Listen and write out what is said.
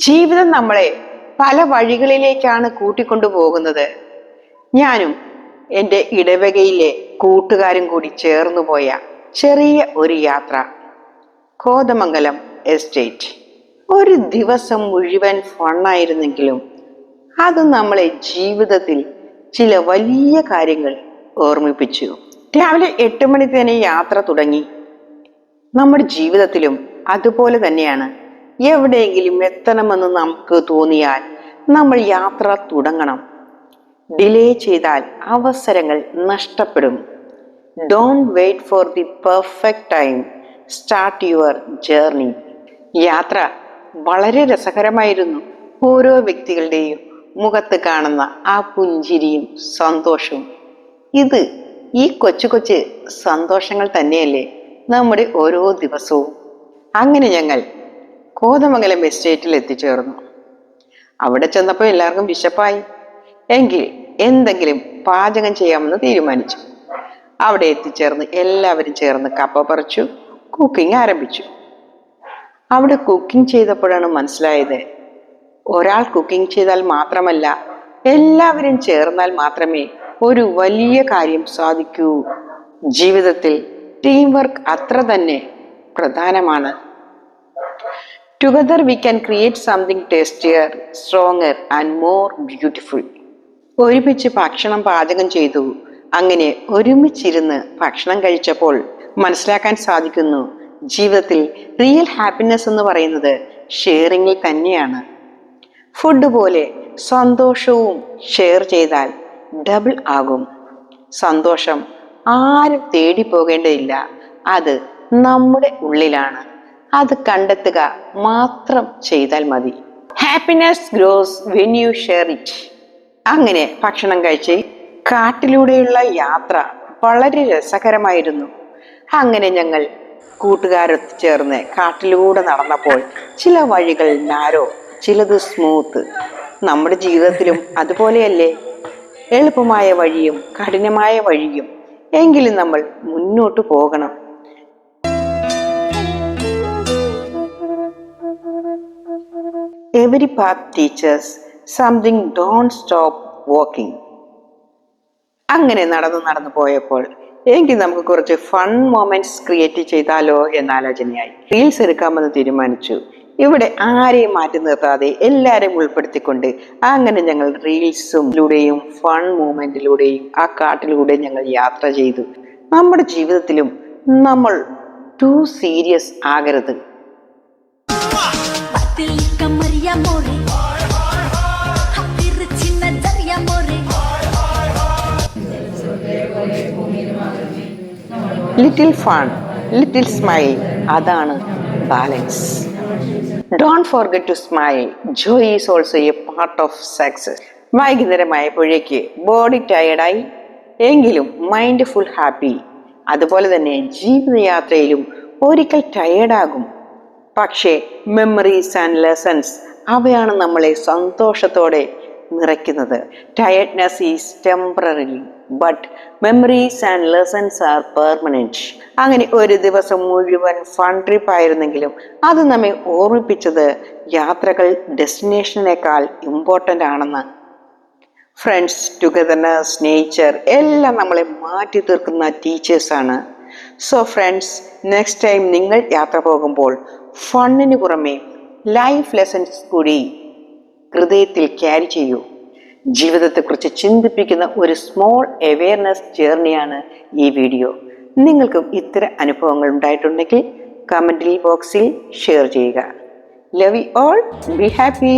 ജീവിതം നമ്മളെ പല വഴികളിലേക്കാണ് കൂട്ടിക്കൊണ്ടു പോകുന്നത് ഞാനും എന്റെ ഇടവകയിലെ കൂട്ടുകാരും കൂടി ചേർന്നു പോയ ചെറിയ ഒരു യാത്ര. കോതമംഗലം എസ്റ്റേറ്റ്. ഒരു ദിവസം മുഴുവൻ ഫണ്ണായിരുന്നെങ്കിലും അത് നമ്മളെ ജീവിതത്തിൽ ചില വലിയ കാര്യങ്ങൾ ഓർമ്മിപ്പിച്ചു. രാവിലെ എട്ട് മണി തന്നെ യാത്ര തുടങ്ങി. നമ്മുടെ ജീവിതത്തിലും അതുപോലെ തന്നെയാണ് എവിടെയെങ്കിലും എത്തണമെന്ന് നമുക്ക് തോന്നിയാൽ നമ്മൾ യാത്ര തുടങ്ങണം. ഡിലേ ചെയ്താൽ അവസരങ്ങൾ നഷ്ടപ്പെടും. Don't wait for the perfect time start your journey യാത്ര വളരെ രസകരമായിരുന്നു. ഓരോ വ്യക്തികളുടെയും മുഖത്ത് കാണുന്ന ആ പുഞ്ചിരിയും സന്തോഷവും. ഇത് ഈ കൊച്ചു കൊച്ചു സന്തോഷങ്ങൾ തന്നെയല്ലേ നമ്മുടെ ഓരോ ദിവസവും. അങ്ങനെ ഞങ്ങൾ കോതമംഗലം എസ്റ്റേറ്റിൽ എത്തിച്ചേർന്നു. അവിടെ ചെന്നപ്പോൾ എല്ലാവർക്കും വിശപ്പായി. എങ്കിൽ എന്തെങ്കിലും പാചകം ചെയ്യാമെന്ന് തീരുമാനിച്ചു. അവിടെ എത്തിച്ചേർന്ന് എല്ലാവരും ചേർന്ന് കപ്പ പറിച്ചു കുക്കിംഗ് ആരംഭിച്ചു. അവിടെ കുക്കിംഗ് ചെയ്തപ്പോഴാണ് മനസ്സിലായത് ഒരാൾ കുക്കിംഗ് ചെയ്താൽ മാത്രമല്ല എല്ലാവരും ചേർന്നാൽ മാത്രമേ ഒരു വലിയ കാര്യം സാധിക്കൂ. ജീവിതത്തിൽ ടീം വർക്ക് അത്ര തന്നെ പ്രധാനമാണ്. Together we can create something tastier stronger and more beautiful ഒരുമിച്ച് ഭക്ഷണം പാചകം ചെയ്തു. അങ്ങനെ ഒരുമിച്ചിരുന്ന് ഭക്ഷണം കഴിച്ചപ്പോൾ മനസ്സിലാക്കാൻ സാധിക്കുന്നു. ജീവിതത്തിൽ റിയൽ ഹാപ്പിനെസ് എന്ന് പറയുന്നത് ഷെയറിങ്ങിൽ തന്നെയാണ്. ഫുഡ് പോലെ സന്തോഷവും ഷെയർ ചെയ്താൽ ഡബിൾ ആകും. സന്തോഷം ആരും തേടി പോകേണ്ടതില്ല. അത് നമ്മുടെ ഉള്ളിലാണ്. അത് കണ്ടെത്തുക മാത്രം ചെയ്താൽ മതി. Happiness grows when you share it അങ്ങനെ ഭക്ഷണം കഴിച്ച് കാട്ടിലൂടെയുള്ള യാത്ര വളരെ രസകരമായിരുന്നു. അങ്ങനെ ഞങ്ങൾ കൂട്ടുകാരൊത്ത് ചേർന്ന് കാട്ടിലൂടെ നടന്നപ്പോൾ ചില വഴികൾ നാരോ ചിലത് സ്മൂത്ത് നമ്മുടെ ജീവിതത്തിലും അതുപോലെയല്ലേ? എളുപ്പമായ വഴിയും കഠിനമായ വഴിയും. എങ്കിലും നമ്മൾ മുന്നോട്ട് പോകണം. Every path teachers something, don't stop walking അങ്ങനെ നടന്നു നടന്നു പോയപ്പോൾ എങ്കിൽ നമുക്ക് കുറച്ച് ഫൺ മൊമെന്റ്സ് ക്രിയേറ്റ് ചെയ്താലോ എന്ന ആലോചനയായി. റീൽസ് എടുക്കാമെന്ന് തീരുമാനിച്ചു. ഇവിടെ ആരെയും മാറ്റി നിർത്താതെ എല്ലാവരെയും ഉൾപ്പെടുത്തിക്കൊണ്ട് അങ്ങനെ ഞങ്ങൾ റീൽസിലൂടെയും ഫൺ മൂമെന്റിലൂടെയും ആ കാട്ടിലൂടെ ഞങ്ങൾ യാത്ര ചെയ്തു. നമ്മുടെ ജീവിതത്തിലും നമ്മൾ ടു സീരിയസ് ആകരുത്. amore Happy Ricina Dari amore little fun little smile അതാണ് balance don't forget to smile joy is also a part of success വൈകുന്നേരമായപ്പോഴേക്ക് body ടയർഡായി എങ്കിലും മൈൻഡ് ഫുൾ ഹാപ്പി അതുപോലെ തന്നെ ജീവിതയാത്രയിലും ഒരിക്കൽ ടയേർഡാകും പക്ഷേ മെമ്മറീസ് ആൻഡ് ലെസൺസ് അവയാണ് നമ്മളെ സന്തോഷത്തോടെ നിറയ്ക്കുന്നത്. Tiredness is temporary but memories and lessons are permanent അങ്ങനെ ഒരു ദിവസം മുഴുവൻ ഫൺ ട്രിപ്പ് ആയിരുന്നെങ്കിലും അത് നമ്മെ ഓർമ്മിപ്പിച്ചത് യാത്രകൾ ഡെസ്റ്റിനേഷനേക്കാൾ ഇമ്പോർട്ടന്റ് ആണെന്ന്. ഫ്രണ്ട്സ് ടുഗദർനെസ് നേച്ചർ എല്ലാം നമ്മളെ മാറ്റി തീർക്കുന്ന ടീച്ചേഴ്സാണ് സോ ഫ്രണ്ട്സ് നെക്സ്റ്റ് ടൈം നിങ്ങൾ യാത്ര പോകുമ്പോൾ ഫണ്ണിന് പുറമെ ലൈഫ് ലെസൻസ് കൂടി ഹൃദയത്തിൽ ക്യാരി ചെയ്യൂ. ജീവിതത്തെക്കുറിച്ച് ചിന്തിപ്പിക്കുന്ന ഒരു സ്മോൾ അവെയർനെസ് ജേർണിയാണ് ഈ വീഡിയോ നിങ്ങൾക്കും ഇത്തരം അനുഭവങ്ങൾ ഉണ്ടായിട്ടുണ്ടെങ്കിൽ കമന്റിൽ ബോക്സിൽ ഷെയർ ചെയ്യുക. Love you all be happy